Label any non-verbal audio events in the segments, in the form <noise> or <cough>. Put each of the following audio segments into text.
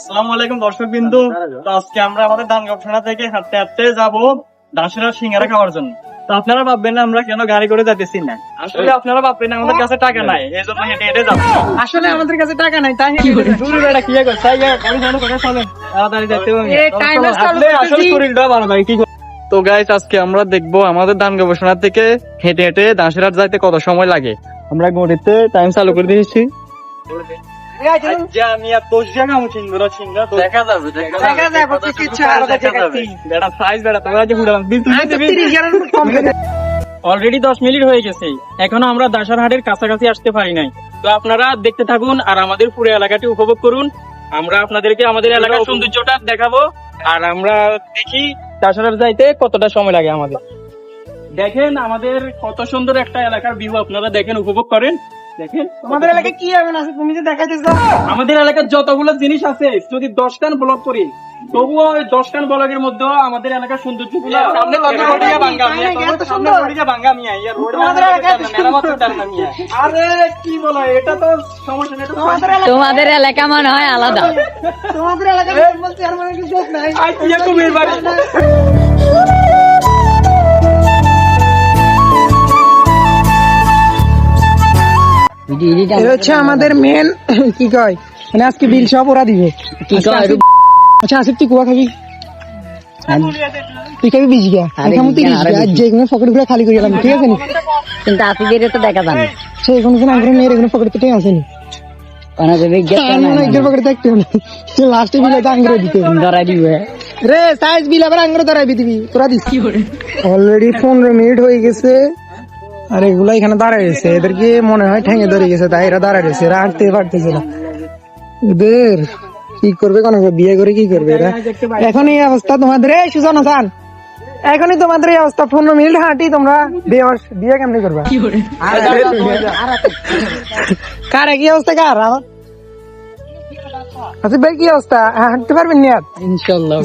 আসসালামু আলাইকুম দর্শক বিন্দু তো আজকে আমরা আমাদের ধান গবেষণা থেকে হাঁটতে হাঁটতে যাব দাসেরা সিঙ্গারা খাওয়ার জন্য। তো আপনারা ভাববেন না আমরা কেন গাড়ি করে যাইতেছি না। আসলে আপনারা ভাববেন না আমাদের কাছে টাকা নাই এই জন্য হেঁটে হেঁটে যাব। আসলে আমাদের কাছে টাকা নাই তাই দূরে বেড়া কি করছে তাই গাড়ি চালু করে চলেন তাড়াতাড়ি যাইতে হবে আসলে আসলে শরীরটা ভালো ভাই কি তো গাইস আজকে আমরা দেখব আমাদের ধান গবেষণা থেকে হেঁটে হেঁটে দাসেরহাট যাইতে কত সময় লাগে। আমরা ঘড়িতে টাইম চালু করে দিয়েছি। দেখা যাবে দেখা যাবে, কিছু আর দেখা বেটা সাইজ বেটা তোরা যে ফুটালাম অলরেডি দশ মিনিট হয়ে গেছে। এখনও আমরা দাসারহাটের কাছাকাছি আসতে পারি নাই। তো আপনারা দেখতে থাকুন আর আমাদের পুরো এলাকাটি উপভোগ করুন। আমরা আপনাদেরকে আমাদের এলাকার সৌন্দর্যটা দেখাবো। আর আমরা দেখি দাসারহাট যাইতে কতটা সময় লাগে আমাদের। দেখেন আমাদের কত সুন্দর একটা এলাকার ভিউ আপনারা দেখেন উপভোগ করেন। দেখেন এলাকায় কি হবে না তুমি যে দেখাইতেছ। আমাদের এলাকার যতগুলো জিনিস আছে যদি দশটান ব্লক করি তবুও ওই দশটান ব্লকের মধ্যেও আমাদের এলাকার সৌন্দর্যগুলো কি বলো এটা তো সমস্যা নেই তোমাদের এলাকা মনে হয় আলাদা। তোমাদের এলাকায় চেয়ারম্যানের কিছু নাই। এটা হচ্ছে আমাদের মেন <laughs> কি কয়? মানে আজকে বিল সব ওরা দিবে। কি কয়? আচ্ছা আসিফ তুই কুয়া খাবি? তুই খাবি বিজ গিয়া? এখন তুই গিয়া, গিয়া। যে কোনো পকেটগুলো খালি করে গেলাম ঠিক আছে নি? কিন্তু আতিদের তো দেখা যান সে এখন কোনো আগ্রহ নেই এগুলো পকেট তো আছে নি। ওনাদের বিজ্ঞাপন একজন পকেট দেখতে হবে লাস্টে বিলে তো আগ্রহ দিতে হবে। দিবে। রে সাইজ বিল আবার আঙ্গুর দাঁড়াবি দিবি তোরা দিস অলরেডি পনেরো মিনিট হয়ে গেছে। আর এগুলো এখানে দাঁড়ায় রয়েছে। এদেরকে মনে হয় ঠেঙে ধরে গেছে তাই এরা দাঁড়ায় রয়েছে। এরা হাঁটতে পারতেছে না। এদের কি করবে কোন বিয়ে করে কি করবে এরা? এখন এই অবস্থা তোমাদের। এই সুজন হাসান এখনই তোমাদের এই অবস্থা। পনেরো মিনিট হাঁটি তোমরা। বিয়ে বিয়ে কেমনি করবা? কার? একই অবস্থা কার? আমার ভাই কি অবস্থা হাঁটতে পারবেন নি আর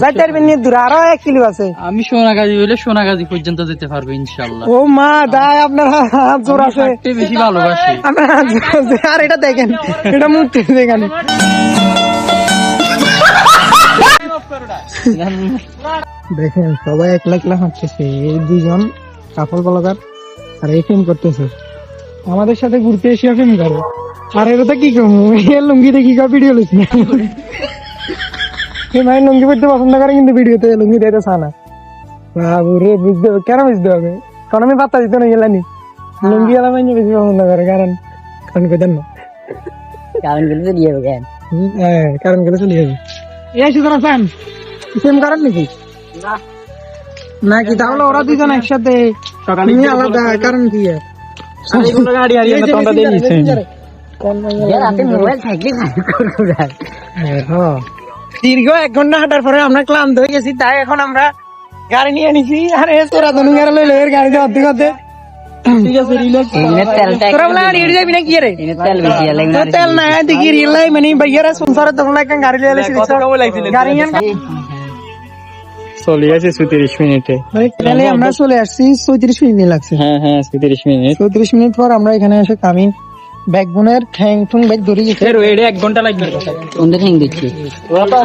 যাইতে পারবেন নি দূরে আরও এক কিলো আছে। আমি সোনাগাজী হইলে সোনাগাজী পর্যন্ত যেতে পারব ইনশাল্লাহ। ও মা দাই আপনার হাত জোর আছে। বেশি ভালোবাসি। আপনার হাত জোর আর এটা দেখেন এটা মূর্তি দেখেন দেখেন সবাই একলা একলা হাঁটতেছে। এই দুইজন কাপড় কলাকার আর এই ফিল্ম করতেছে। আমাদের সাথে ঘুরতে এসে ফিল্ম করে। আর এটা তো কি এ লুঙ্গিতে কি ভিডিও এই ভাই লুঙ্গি পড়তে পছন্দ করে কিন্তু ভিডিওতে লুঙ্গি দিতে চা না বাবুরে বুঝতে হবে কেন বুঝতে হবে? কারণ আমি পাত্তা দিতে না গেলানি লুঙ্গি গেলাম বেশি পছন্দ করে কারণ কারণ পেতেন না কারণগুলো দিয়ে গেন হ্যাঁ, কারণ গেলে চলে যাবে। এই সুতরাং ফ্যান সেম কারণ নাকি? নাকি তাহলে ওরা দুজন একসাথে তুমি আলাদা কারণ কি? আর? গাড়ি এই যে messenger, messenger হ্যাঁ। দীর্ঘ এক ঘণ্টা হাঁটার পরে আমরা ক্লান্ত হয়ে গেছি তাই এখন আমরা গাড়ি নিয়ে নিছি আর তোরা লইলে এর গাড়িতে অর্ধেক অর্ধেক। ঠিক আছে রিল্যাক্স তোরা বলে গাড়ি যাবি না কি রে তেল বেশি লাগে তো তেল না দেখি রিল লাই মানে ভাইয়ারা সংসারে তো একটা গাড়ি লিয়ে কত সময় লাগছিল? গাড়ি নিয়ে চলে গেছে তিরিশ মিনিটে। মানে আমরা চলে আসছি চৌত্রিশ মিনিট লাগছে। হ্যাঁ হ্যাঁ তিরিশ মিনিট। চৌত্রিশ মিনিট পর আমরা এখানে এসে কামি ব্যাকবোনের ঠ্যাং ঠুং ব্যাগ ধরে গেছে। এর ওয়েটে এক ঘণ্টা লাগবে। কোনটা ঠেং দিচ্ছি?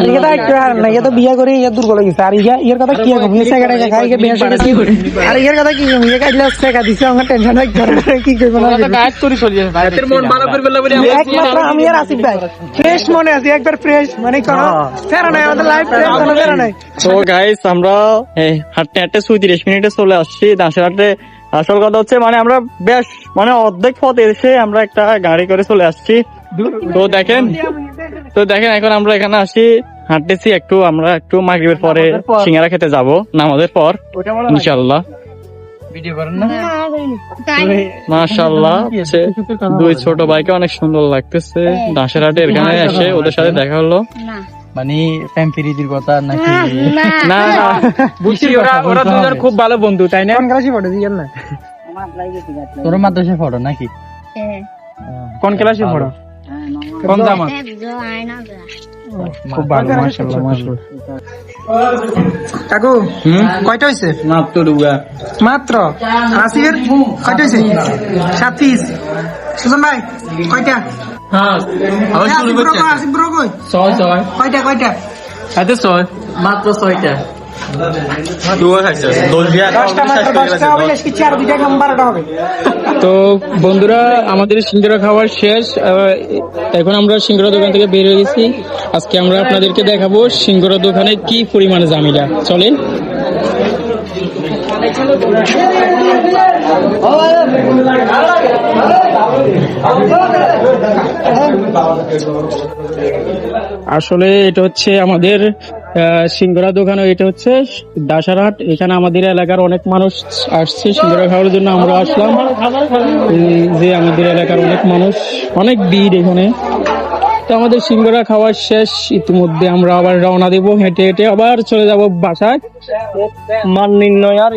ইয়ে তো একটু আর না তো বিয়া করে ইয়ে দুর্বল হয়ে গেছে। আর ইয়া ইয়ের কথা কি হবে ইয়ে সেগাড়া খাই গে বিয়া সেগাড়া আর ইয়ের কথা কি ইয়ে কাটলে সেগা দিছে আমার টেনশন রাখ করে কি করব না করব। কাজ করে চলে যাবে ভাইয়ের মন ভালো করে বললে বলে একমাত্র আমি আর আসিফ ভাই। ফ্রেশ মনে আছি একবার ফ্রেশ মানে কোনো ফেরা নাই আমাদের লাইফ ফ্রেশ কোনো ফেরা নাই। তো গাইস আমরা এই হাঁটতে হাঁটতে চৌত্রিশ মিনিটে চলে আসছি। দাসের হাটে আসল কথা হচ্ছে মানে আমরা বেশ মানে অর্ধেক পথ এসে আমরা একটা গাড়ি করে চলে আসছি তো দেখেন তো দেখেন এখন আমরা এখানে আসি হাঁটতেছি একটু আমরা একটু মাগরিবের পরে সিঙ্গারা খেতে যাব নামাজের পর করেন মাশাল্লাহ দুই ছোট ভাইকে অনেক সুন্দর লাগতেছে দাসের হাটে এখানে এসে ওদের সাথে দেখা হলো মানে প্রেম প্রীতির কথা নাকি? না না। <laughs> বুঝছি ওরা ওরা দুজন খুব ভালো বন্ধু তাই না? কোন ক্লাসে পড়ে দিয়েন না? তোর পড়ো নাকি? কোন ক্লাসে পড়ো? কোন জামাত? খুব ভালো মাশাআল্লাহ মাশাআল্লাহ। কাকু কয়টা হইছে? মাত্র ডুগা মাত্র? আসিফের কয়টা হইছে? সাত পিস সুজন ভাই কয়টা? হ্যাঁ আবার শুরু করছে। ব্রো কই ছয় ছয়। কয়টা কয়টা? ছয়। মাত্র ছয়টা। তো বন্ধুরা আমাদের সিঙ্গারা খাওয়ার শেষ। এখন আমরা সিঙ্গারা দোকান থেকে বের হয়ে গেছি। আজকে আমরা আপনাদেরকে দেখাবো সিঙ্গারা দোকানে কি পরিমাণে জামিলা। চলেন। আসলে এটা হচ্ছে আমাদের সিঙ্গারা দোকান এটা হচ্ছে দাসারহাট। এখানে আমাদের এলাকার অনেক মানুষ আসছে সিঙ্গারা খাওয়ার জন্য, আমরা আসলাম। যে আমাদের এলাকার অনেক মানুষ, অনেক ভিড় এখানে। তো আমাদের সিঙ্গারা খাওয়া শেষ, ইতিমধ্যে আমরা আবার রওনা দেব, হেঁটে হেঁটে আবার চলে যাব বাসায়। মান নির্ণয় আর